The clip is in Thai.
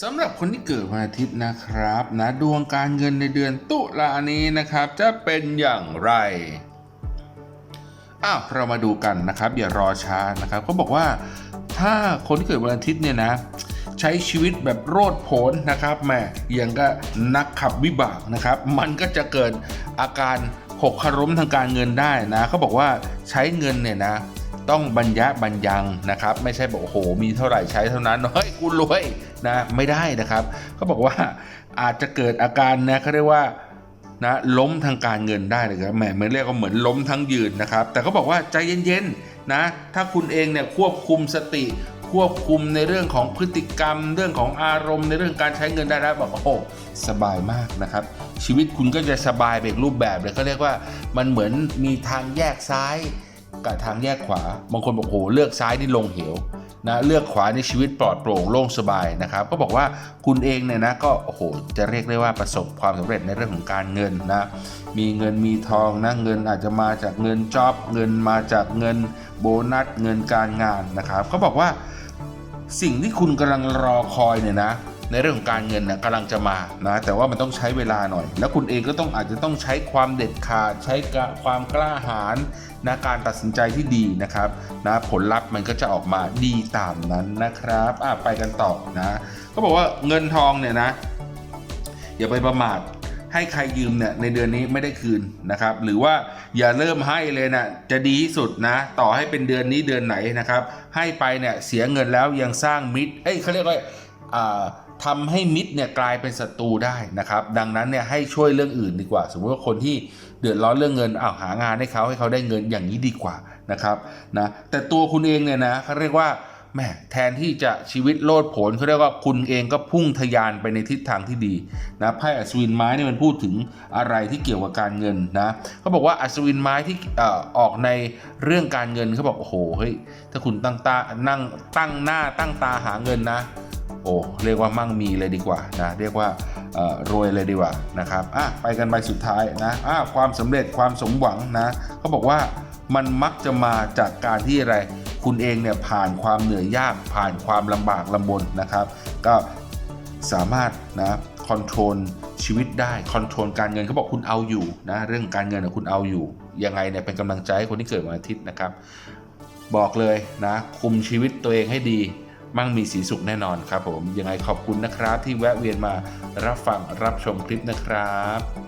สำหรับคนที่เกิดวันอาทิตย์นะครับนะดวงการเงินในเดือนตุลานี้นะครับ จะเป็นอย่างไรอ้าวเรามาดูกันนะครับ อย่ารอช้านะครับเขาบอกว่าถ้าคนที่เกิดวันอาทิตย์เนี่ยนะ ใช้ชีวิตแบบโรดโผนนะครับแหม่อย่างก็นักขับวิบากนะครับ มันก็จะเกิดอาการหกขล้มทางการเงินได้นะเขาบอกว่าใช้เงินเนี่ยนะ ต้องบรรยะบรรยังนะครับ ไม่ใช่บอกโอ้โหมีเท่าไหร่ใช้เท่านั้นเฮ้ยกูรวยนะไม่ได้นะครับเขาบอกว่าอาจจะเกิดอาการนะเขาเรียกว่านะล้มทางการเงินได้เลยครับแหมมือนเรียกว่าเหมือนล้มทั้งยืนนะครับ แต่เขาบอกว่าใจเย็นๆนะถ้าคุณเองเนี่ยควบคุมสติควบคุมในเรื่องของพฤติกรรม เรื่องของอารมณ์ในเรื่องการใช้เงินได้แล้วบอกโอ้โหสบายมากนะครับ ชีวิตคุณก็จะสบายไปอีกรูปแบบเลยเขาเรียกว่ามันเหมือนมีทางแยกซ้าย กับทางแยกขวา บางคนบอกโอ้โหเลือกซ้ายนี่ลงเหวนะเลือกขวาในชีวิตปลอดโปร่งโล่งสบายนะครับ ก็บอกว่าคุณเองเนี่ยนะก็โอ้โหจะเรียกได้ว่าประสบความสำเร็จในเรื่องของการเงินนะ มีเงินมีทองนะเงินอาจจะมาจากเงินจ็อบเงินมาจากเงินโบนัสเงินการงานนะครับเขาบอกว่าสิ่งที่คุณกำลังรอคอยเนี่ยนะ ในเรื่องของการเงินนะกำลังจะมานะแต่ว่ามันต้องใช้เวลาหน่อย แล้วคุณเองก็ต้องอาจจะต้องใช้ความเด็ดขาดใช้ความกล้าหาญนะการตัดสินใจที่ดีนะครับนะผลลัพธ์มันก็จะออกมาดีตามนั้นนะครับอะไปกันต่อนะก็บอกว่าเงินทองเนี่ยนะอย่าไปประมาทให้ใครยืมเนี่ยในเดือนนี้ไม่ได้คืนนะครับ หรือว่าอย่าเริ่มให้เลยนะจะดีที่สุดนะ ต่อให้เป็นเดือนนี้เดือนไหนนะครับ ให้ไปเนี่ยเสียเงินแล้วยังสร้างมิตรเอ้ยเขาเรียกว่าอ่า ทำให้มิตรเนี่ยกลายเป็นศัตรูได้นะครับ ดังนั้นเนี่ยให้ช่วยเรื่องอื่นดีกว่า สมมติว่าคนที่เดือดร้อนเรื่องเงินเอ้าหางานให้เขาให้เขาได้เงินอย่างนี้ดีกว่านะครับนะแต่ตัวคุณเองเนี่ยนะเขาเรียกว่าแม่แทนที่จะชีวิตโลดโผนเขาเรียกว่าคุณเองก็พุ่งทะยานไปในทิศทางที่ดีนะไพ่อัศวินไม้นี่มันพูดถึงอะไรที่เกี่ยวกับการเงินนะเขาบอกว่าอัศวินไม้ที่เอ่อออกในเรื่องการเงินเขาบอกโอ้โหเฮ้ยถ้าคุณตั้งตานั่งตั้งหน้าตั้งตาหาเงินนะ โอ้เรียกว่ามั่งมีเลยดีกว่านะเรียกว่ารวยเลยดีกว่านะครับอะไปกันไปสุดท้ายนะอะความสำเร็จความสมหวังนะเขาบอกว่ามันมักจะมาจากการที่อะไรคุณเองเนี่ยผ่านความเหนื่อยยากผ่านความลำบากลำบนนะครับ ก็สามารถนะคอนโทรลชีวิตได้คอนโทรลการเงินเขาบอกคุณเอาอยู่นะเรื่องการเงินนะคุณเอาอยู่ยังไงเนี่ยเป็นกำลังใจให้คนที่เกิดวันอาทิตย์นะครับ บอกเลยนะคุมชีวิตตัวเองให้ดี มั่งมีสีสุขแน่นอนครับผมยังไงขอบคุณนะครับที่แวะเวียนมารับฟังรับชมคลิปนะครับ